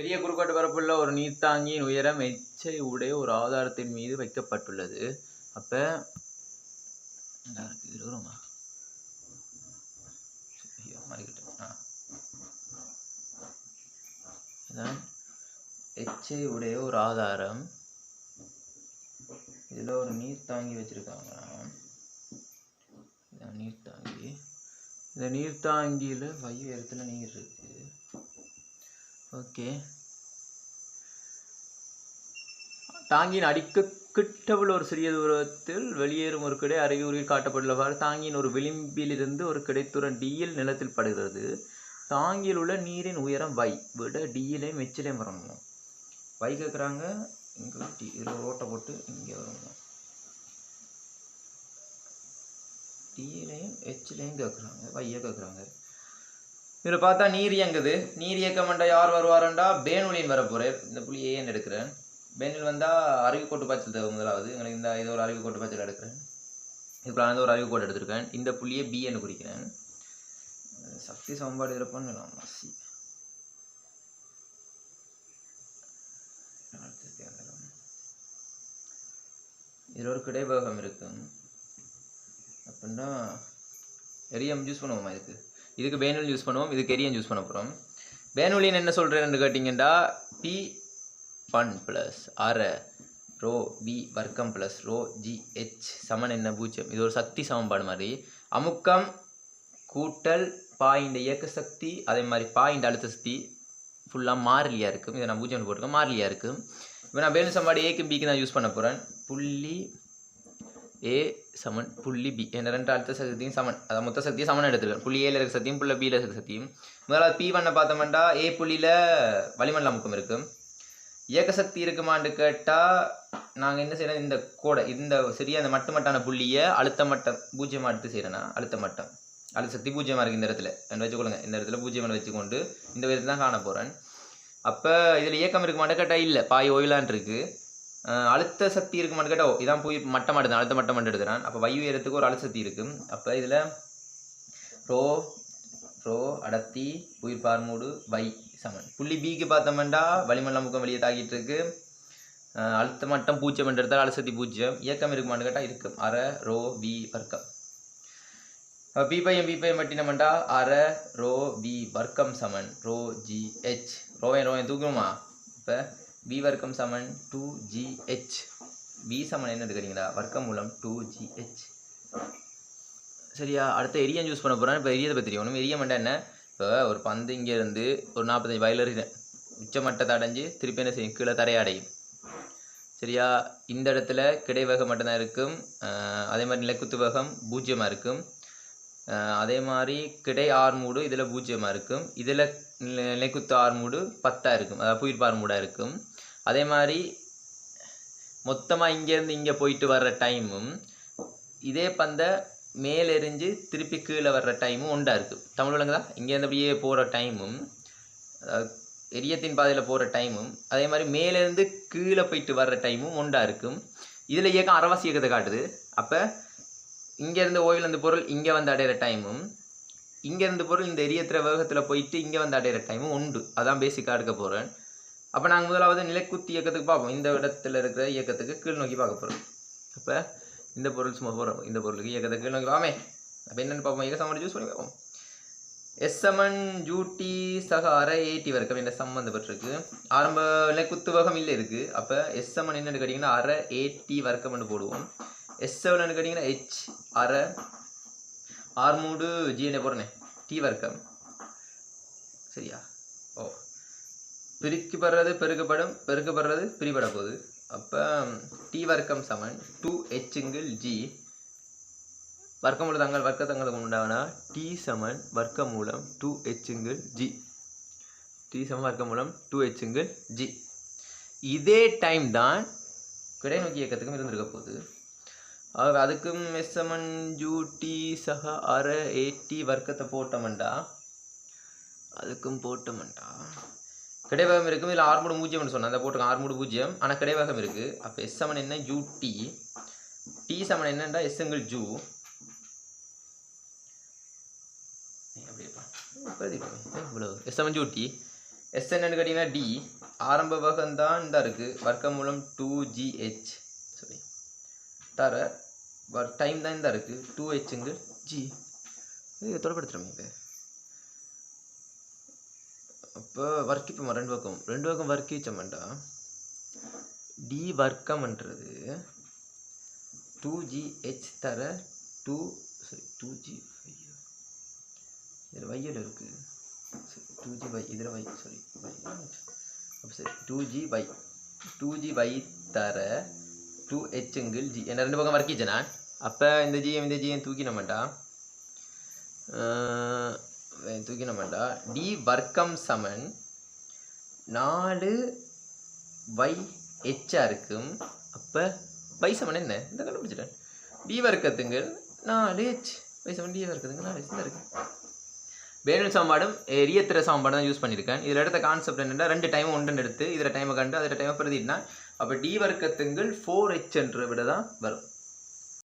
பெரிய குறுக்கோட்டு பரப்புள்ள ஒரு நீர்த்தாங்கியின் உயரம் எச்சை உடைய ஒரு ஆதாரத்தின் மீது வைக்கப்பட்டுள்ளது. அப்ப இதான் எச்சை உடைய ஒரு ஆதாரம். இதில் ஒரு நீர் தாங்கி வச்சுருக்காங்களாம் நீர் தாங்கி இந்த நீர் தாங்கியில் வை உயரத்தில் நீர் இருக்குது ஓகே. தாங்கியின் அடிக்கு கிட்டவுள்ள ஒரு சிறிய தூரத்தில் வெளியேறும் ஒரு கிடை அறிகுறியில் காட்டப்பட்டுள்ளவாறு தாங்கியின் ஒரு விளிம்பிலிருந்து ஒரு கிடைத்துடன் டியில் நிலத்தில் படுகிறது. தாங்கியில் உள்ள நீரின் உயரம் வை விட டியிலையும் எச்சிலையும் வரணும் வை கேட்குறாங்க இங்கே டி இதில் ஓட்டை போட்டு இங்கே வரணும் டியிலையும் எச்சிலையும் கேட்குறாங்க வையை கேட்குறாங்க இதில் பார்த்தா நீர் இயங்குது. நீர் இயக்கமண்டா யார் வருவாரண்டா? பேனுலின் வரப்போகிறார் இந்த புள்ளி ஏன்னு எடுக்கிறேன்? பேனில் வந்தால் அறிவு கோட்டு பாய்ச்சல் தேவை முதலாவது. எனக்கு இந்த இது ஒரு அறிவு கோட்டு பாய்ச்சல் எடுக்கிறேன். இப்போ நான் ஒரு அறிவு கோட்டு எடுத்திருக்கேன். இந்த புள்ளியை பின்னு குறிக்கிறேன். சக்தி சமன்பாடு இருப்பான்னு சி இதில் ஒரு கிடைவேகம் இருக்கும். அப்படின்னா எரியம் யூஸ் பண்ணுவோமா இதுக்கு? இதுக்கு பேனுல் யூஸ் பண்ணுவோம் இதுக்கு எரியன் யூஸ் பண்ண போகிறோம் பேனுலின் என்ன சொல்கிறேன்னு கேட்டிங்கன்னா பி ஃபன் ப்ளஸ் அரை ரோ பி வர்க்கம் ப்ளஸ் ரோ ஜி ஹெச் சமன் என்ன பூஜ்ஜியம்? இது ஒரு சக்தி சமன்பாடு மாதிரி. அமுக்கம் கூட்டல் பாயிண்ட் இயக்க சக்தி அதே மாதிரி பாயிண்ட் அழுத்த சக்தி ஃபுல்லாக மாறிலியாக இருக்கும். இதை நான் பூஜ்ஜியம் போட்டிருக்கேன் மாறிலியாக இருக்கும். இப்போ நான் வேணும் சமன்பாடு ஏக்கு பிக்கு நான் யூஸ் பண்ண போகிறேன் புள்ளி ஏ சமன் புள்ளி பி என்ற ரெண்டு அழுத்த சக்தியும் சமன். அதாவது மொத்த சக்தியும் சமன் எடுத்துருக்கேன் புள்ளி ஏல இருக்க சக்தியும் புள்ள பியில் இருக்க சக்தியும். முதலாவது பி பண்ண பார்த்தோம்னா ஏ புள்ளியில் வளிமண்டல அமுக்கம் இருக்கும் இயக்க சக்தி இருக்குமான்னு கேட்டால் நாங்கள் என்ன செய்கிறோம் இந்த கோடை இந்த சரியாக அந்த மட்டு மட்டான புள்ளியை அழுத்த மட்டம் பூஜ்ஜியமாக எடுத்து செய்கிறேன்னா அழுத்த மட்டம். அழுத்த சக்தி பூஜ்ஜியமாக இருக்குது இந்த இடத்துல. ரெண்டு வச்சுக்கொள்ளுங்க. இந்த இடத்துல பூஜ்ஜியம் வச்சுக்கொண்டு இந்த விதத்தை தான் காண போகிறேன் அப்போ இதில் இயக்கம் இருக்குமான்னு கேட்டால் இல்லை. பாய் ஓயிலான் இருக்குது அழுத்த சக்தி இருக்குமான்னு கேட்டால் ஓ இதான் போய் மட்டம் எடுத்தேன் அழுத்த மட்டம் மட்டும் அப்போ வை உயரத்துக்கு ஒரு அழுத்த சக்தி இருக்கும் அப்போ இதில் ரோ ரோ அடர்த்தி உயிர் பார்மூடு வை சமன். புள்ளி பிக்கு பார்த்தோம்னா வளிமண்டல முக்கம் வெளியே தாக்கிட்டு இருக்கு. அழுத்த மட்டம் பூஜ்ஜியம் என்று எடுத்தால் அழுசக்தி பூஜ்ஜியம். இயக்கம் இருக்குமான்னு கேட்டால் இருக்கும் அரை ரோ வி வர்க்கம். பி பையன் பி பையன் மட்டினமெண்டா அரை ரோ வி வர்க்கம் சமன். ரோ ஜி ஹெச் ரோவன் ரோவன் தூக்கணுமா? இப்போ பி வர்க்கம் சமன் டூ ஜிஹெச் பி சமன் என்ன எடுக்கிறீங்களா வர்க்கம் மூலம் டூ ஜிஹெச் சரியா? அடுத்த எரியன் யூஸ் பண்ண போகிறேன் இப்போ எரியதை பற்றி எரிய எரியம் என்ன? இப்போ ஒரு பந்து இங்கேருந்து ஒரு நாற்பத்தஞ்சு வயலில் உச்சமட்டத்தை அடைஞ்சு திருப்பி என்ன செய்யும்? கீழே தரையை அடையும். சரியா? இந்த இடத்துல கிடைவேகம் மட்டும்தான் இருக்கும். அதே மாதிரி நிலைக்குத்து வேகம் பூஜ்ஜியமாக இருக்கும். அதே மாதிரி கிடை ஆர்மூடு இதில் பூஜ்ஜியமாக இருக்கும். இதில் நிலைக்குத்து ஆர்மூடு பத்தாக இருக்கும். அதாவது புயிர் பார்மூடாக இருக்கும். அதே மாதிரி மொத்தமாக இங்கேருந்து இங்கே போயிட்டு வர்ற டைமும் இதே பந்தை மேலெறிஞ்சு திருப்பி கீழே வர்ற டைமும் ஒன்றா இருக்குது தமிழ் விளங்குதா இங்கேருந்து அப்படியே போகிற டைமும் எரியத்தின் பாதையில் போகிற டைமும் அதே மாதிரி மேலேருந்து கீழே போயிட்டு வர்ற டைமும் ஒன்றா இருக்கும். இதில் இயக்கம் அரவாசி இயக்கத்தை காட்டுது. அப்போ இங்கேருந்து ஓயில் அந்த பொருள் இங்கே வந்து அடையிற டைமும் இங்கேருந்து பொருள் இந்த எரியத்திற வேகத்தில் போயிட்டு இங்கே வந்து அடையிற டைமும் உண்டு. அதான் பேசிக்காக எடுக்க போகிறேன் அப்போ நாங்கள் முதலாவது நிலைக்குத்தி இயக்கத்துக்கு பார்ப்போம். இந்த இடத்துல இருக்கிற இயக்கத்துக்கு கீழ் நோக்கி பார்க்க போகிறோம் அப்போ இந்த பொருள் சும்மா போகிறோம் இந்த பொருளுக்கு இயக்கத்தை கீழ் நோக்கி வாமே அப்போ என்னென்னு பார்ப்போம். இயக்க சமன் யூஸ் பண்ணி பார்ப்போம். எஸ்எம்என் ஜூட்டி சக அரை ஏடி வர்க்கம் என்ற சம்மந்தப்பட்டிருக்கு ஆரம்ப நிலைக்குத்து வேகம் இல்லை இருக்குது அப்போ எஸ்எம்என் என்னன்னு கேட்டிங்கன்னா அரை ஏடி வர்க்கம்னு போடுவோம். எஸ் செவன் கேட்டிங்கன்னா ஹெச் அரை ஆர் மூடு ஜிஎன்ஏ போடுறேனே. டி வர்க்கம். சரியா? ஓ. பிரிக்கப்படுறது பெருக்கப்படும் பெருக்கப்படுறது பிரிபட போகுது. அப்போ டி வர்க்கம் சமன். டூ ஹெச்சுங்கிள் ஜி வர்க்கமூலம் தங்கள் வர்க்க தங்களுக்கு உண்டானா? டி சமன் வர்க்க மூலம் டூ ஹெச்ங்கிள் ஜி டி சமன் வர்க்க மூலம் டூ ஹெச்சுங்கிள் ஜி இதே டைம் தான் கிடைநோக்கி இயக்கத்துக்கும் இருந்திருக்க போகுது. அவர் அதுக்கும் எஸ்எம்என் ஜூடி சக அர ஏடி வர்க்கத்தை போட்டமண்டா? அதுக்கும் போட்டமண்டா. கிடைவேகம் இருக்கும். இதில் ஆறுமூடு பூஜ்ஜியம்னு சொன்னேன் அந்த போட்டிருக்கேன் ஆறுமூடு பூஜ்ஜியம் ஆனால் கிடைவேகம் இருக்குது அப்போ எஸ் சமன் என்ன? ஜூ டி டி சமன் என்னண்டா? எஸ்எங்கள் ஜூ. எஸ்எம்என் இவ்வளோ எஸ் சமன் ஜூ டி எஸ் என்னன்னு கேட்டிங்கன்னா டி ஆரம்ப வகம் தான் இருக்குது வர்க்க மூலம் டூ ஜிஹெச் தர வர் டைம் தான் இந்த இருக்குது டூ ஹெச்ங்கு ஜி இது தொடப்படுத்துகிறோம் இப்போ அப்போ வர்க்கிப்போமா? ரெண்டு பக்கம். ரெண்டு பக்கம் வர்க்கிச்சோம்டா டி வர்க்கம்ன்றது டூ ஜி ஹெச் தர டூ சாரி டூ ஜி இதில் வையல் இருக்குது டூ ஜி வை இதில் வை சாரி வை அப்போ சரி two g y two g y தர டூ ஹெச் ஹெச்ங்கில் ஜி என்ன ரெண்டு பக்கம் வர்க்கிச்சேனா அப்போ இந்த ஜிஎம் இந்த ஜிஎம் தூக்கின மாட்டா தூக்கின மாட்டா டி வர்க்கம் சமன் நாலு வை ஹெச்சாக இருக்கும் அப்போ வை சமன் என்ன இந்த கண்டுபிடிச்சிட்டேன் டி வர்க்கத்துங்கள் நாலு ஹெச் வை சமன் டி வர்க்கத்துங்க நாலு ஹெச் தான் இருக்கு பேனல் சாம்பாடும் எரியத்திர சாம்பாடு தான் யூஸ் பண்ணியிருக்கேன் இதில் எடுத்த கான்செப்ட் என்னென்னா ரெண்டு டைம் ஒன்று எடுத்து இதில் டைமை கண்டு அதில் டைமை பிரதினா அப்போ டி வர்க்கத்துங்கள் ஃபோர் ஹெச்ன்ற விட தான் வரும்.